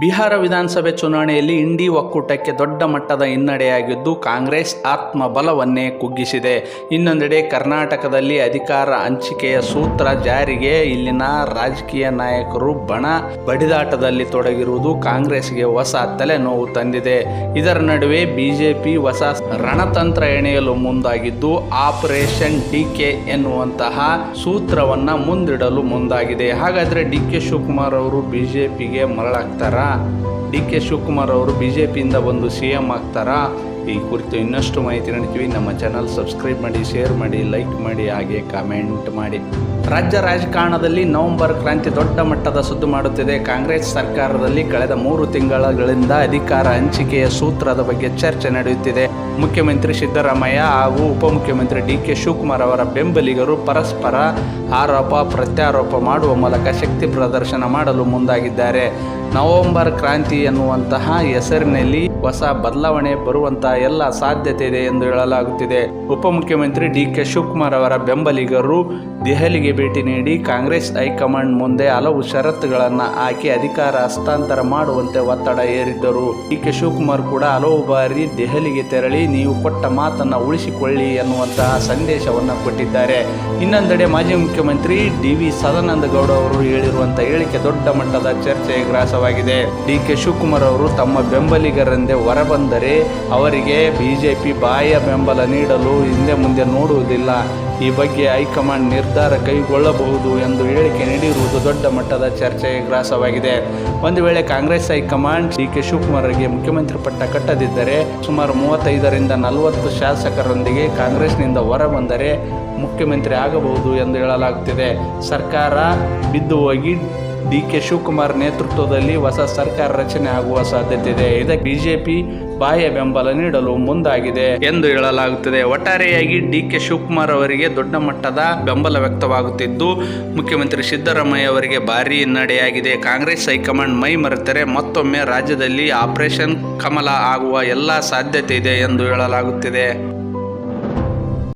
ಬಿಹಾರ ವಿಧಾನಸಭೆ ಚುನಾವಣೆಯಲ್ಲಿ ಇಂಡಿ ಒಕ್ಕೂಟಕ್ಕೆ ದೊಡ್ಡ ಮಟ್ಟದ ಹಿನ್ನಡೆಯಾಗಿದ್ದು ಕಾಂಗ್ರೆಸ್ ಆತ್ಮಬಲವನ್ನೇ ಕುಗ್ಗಿಸಿದೆ. ಇನ್ನೊಂದೆಡೆ ಕರ್ನಾಟಕದಲ್ಲಿ ಅಧಿಕಾರ ಹಂಚಿಕೆಯ ಸೂತ್ರ ಜಾರಿಗೆ, ಇಲ್ಲಿನ ರಾಜಕೀಯ ನಾಯಕರು ಬಣ ಬಡಿದಾಟದಲ್ಲಿ ತೊಡಗಿರುವುದು ಕಾಂಗ್ರೆಸ್ಗೆ ಹೊಸ ತಲೆನೋವು ತಂದಿದೆ. ಇದರ ನಡುವೆ ಬಿಜೆಪಿ ಹೊಸ ರಣತಂತ್ರ ಎಣೆಯಲು ಮುಂದಾಗಿದ್ದು, ಆಪರೇಷನ್ ಡಿ ಕೆ ಎನ್ನುವಂತಹ ಸೂತ್ರವನ್ನ ಮುಂದಿಡಲು ಮುಂದಾಗಿದೆ. ಹಾಗಾದ್ರೆ ಡಿ ಕೆ ಶಿವಕುಮಾರ್ ಅವರು ಬಿಜೆಪಿಗೆ ಮರಳಾಗ್ತಾರಾ? ಡಿ ಕೆ ಶಿವಕುಮಾರ್ ಅವರು ಬಿಜೆಪಿಯಿಂದ ಬಂದು ಸಿ ಎಂ ಆಗ್ತಾರಾ? ಈ ಕುರಿತು ಇನ್ನಷ್ಟು ಮಾಹಿತಿ ನೀಡ್ತೀವಿ. ನಮ್ಮ ಚಾನಲ್ ಸಬ್ಸ್ಕ್ರೈಬ್ ಮಾಡಿ ಶೇರ್ ಮಾಡಿ ಲೈಕ್ ಮಾಡಿ, ಹಾಗೆ ಕಾಮೆಂಟ್ ಮಾಡಿ. ರಾಜ್ಯ ರಾಜಕಾರಣದಲ್ಲಿ ನವೆಂಬರ್ ಕ್ರಾಂತಿ ದೊಡ್ಡ ಮಟ್ಟದ ಸುದ್ದು ಮಾಡುತ್ತಿದೆ. ಕಾಂಗ್ರೆಸ್ ಸರ್ಕಾರದಲ್ಲಿ ಕಳೆದ ಮೂರು ತಿಂಗಳಗಳಿಂದ ಅಧಿಕಾರ ಹಂಚಿಕೆಯ ಸೂತ್ರದ ಬಗ್ಗೆ ಚರ್ಚೆ ನಡೆಯುತ್ತಿದೆ. ಮುಖ್ಯಮಂತ್ರಿ ಸಿದ್ದರಾಮಯ್ಯ ಹಾಗೂ ಉಪಮುಖ್ಯಮಂತ್ರಿ ಡಿ ಕೆ ಶಿವಕುಮಾರ್ ಅವರ ಬೆಂಬಲಿಗರು ಪರಸ್ಪರ ಆರೋಪ, ಪ್ರತ್ಯಾರೋಪ ಮಾಡುವ ಮೂಲಕ ಶಕ್ತಿ ಪ್ರದರ್ಶನ ಮಾಡಲು ಮುಂದಾಗಿದ್ದಾರೆ. ನವೆಂಬರ್ ಕ್ರಾಂತಿ ಎನ್ನುವಂತಹ ಹೆಸರಿನಲ್ಲಿ ಹೊಸ ಬದಲಾವಣೆ ಬರುವಂತಹ ಎಲ್ಲ ಸಾಧ್ಯತೆ ಇದೆ ಎಂದು ಹೇಳಲಾಗುತ್ತಿದೆ. ಉಪಮುಖ್ಯಮಂತ್ರಿ ಡಿ ಕೆ ಶಿವಕುಮಾರ್ ಅವರ ಬೆಂಬಲಿಗರು ದೆಹಲಿಗೆ ಭೇಟಿ ನೀಡಿ ಕಾಂಗ್ರೆಸ್ ಹೈಕಮಾಂಡ್ ಮುಂದೆ ಹಲವು ಷರತ್ತುಗಳನ್ನು ಹಾಕಿ ಅಧಿಕಾರ ಹಸ್ತಾಂತರ ಮಾಡುವಂತೆ ಒತ್ತಡ ಏರಿದ್ದರು ಡಿ ಕೆ ಶಿವಕುಮಾರ್ ಕೂಡ ಹಲವು ಬಾರಿ ದೆಹಲಿಗೆ ತೆರಳಿ ನೀವು ಕೊಟ್ಟ ಮಾತನ್ನ ಉಳಿಸಿಕೊಳ್ಳಿ ಎನ್ನುವಂತಹ ಸಂದೇಶವನ್ನು ಕೊಟ್ಟಿದ್ದಾರೆ. ಇನ್ನೊಂದೆಡೆ ಮಾಜಿ ಮುಖ್ಯಮಂತ್ರಿ ಡಿ ವಿ ಸದಾನಂದ ಗೌಡ ಅವರು ಹೇಳಿರುವಂತಹ ಹೇಳಿಕೆ ದೊಡ್ಡ ಮಟ್ಟದ ಚರ್ಚೆಗೆ ಗ್ರಾಸವಾಗಿದೆ. ಡಿ ಕೆ ಶಿವಕುಮಾರ್ ಅವರು ತಮ್ಮ ಬೆಂಬಲಿಗರೆಂದೇ ಹೊರಬಂದರೆ ಅವರಿಗೆ ಬಿಜೆಪಿ ಬಾಹ್ಯ ಬೆಂಬಲ ನೀಡಲು ಹಿಂದೆ ಮುಂದೆ ನೋಡುವುದಿಲ್ಲ. ಈ ಬಗ್ಗೆ ಹೈಕಮಾಂಡ್ ನಿರ್ಧಾರ ಕೈಗೊಳ್ಳಬಹುದು ಎಂದು ಹೇಳಿಕೆ ನೀಡಿರುವುದು ದೊಡ್ಡ ಮಟ್ಟದ ಚರ್ಚೆಗೆ ಗ್ರಾಸವಾಗಿದೆ. ಒಂದು ವೇಳೆ Congress high command D K ಶಿವಕುಮಾರ್ಗೆ ಮುಖ್ಯಮಂತ್ರಿ ಪಟ್ಟ ಕಟ್ಟದಿದ್ದರೆ ಸುಮಾರು ಮೂವತ್ತೈದರಿಂದ ನಲವತ್ತು ಶಾಸಕರೊಂದಿಗೆ ಕಾಂಗ್ರೆಸ್ನಿಂದ ಹೊರಬಂದರೆ ಮುಖ್ಯಮಂತ್ರಿ ಆಗಬಹುದು ಎಂದು ಹೇಳಲಾಗುತ್ತಿದೆ. ಸರ್ಕಾರ ಬಿದ್ದು ಹೋಗಿ ಡಿ ಕೆ ಶಿವಕುಮಾರ್ ನೇತೃತ್ವದಲ್ಲಿ ಹೊಸ ಸರ್ಕಾರ ರಚನೆ ಆಗುವ ಸಾಧ್ಯತೆ ಇದೆ. ಇದಕ್ಕೆ ಬಿಜೆಪಿ ಬಾಹ್ಯ ಬೆಂಬಲ ನೀಡಲು ಮುಂದಾಗಿದೆ. ಎಂದು ಹೇಳಲಾಗುತ್ತದೆ. ಒಟ್ಟಾರೆಯಾಗಿ ಡಿ ಕೆ ಶಿವಕುಮಾರ್ ಅವರಿಗೆ ದೊಡ್ಡ ಮಟ್ಟದ ಬೆಂಬಲ ವ್ಯಕ್ತವಾಗುತ್ತಿದ್ದು, ಮುಖ್ಯಮಂತ್ರಿ ಸಿದ್ದರಾಮಯ್ಯ ಅವರಿಗೆ ಭಾರಿ ಹಿನ್ನಡೆಯಾಗಿದೆ. ಕಾಂಗ್ರೆಸ್ ಹೈಕಮಾಂಡ್ ಮೈ ಮರೆತರೆ ಮತ್ತೊಮ್ಮೆ ರಾಜ್ಯದಲ್ಲಿ ಆಪರೇಷನ್ ಕಮಲ ಆಗುವ ಎಲ್ಲ ಸಾಧ್ಯತೆ ಇದೆ ಎಂದು ಹೇಳಲಾಗುತ್ತಿದೆ.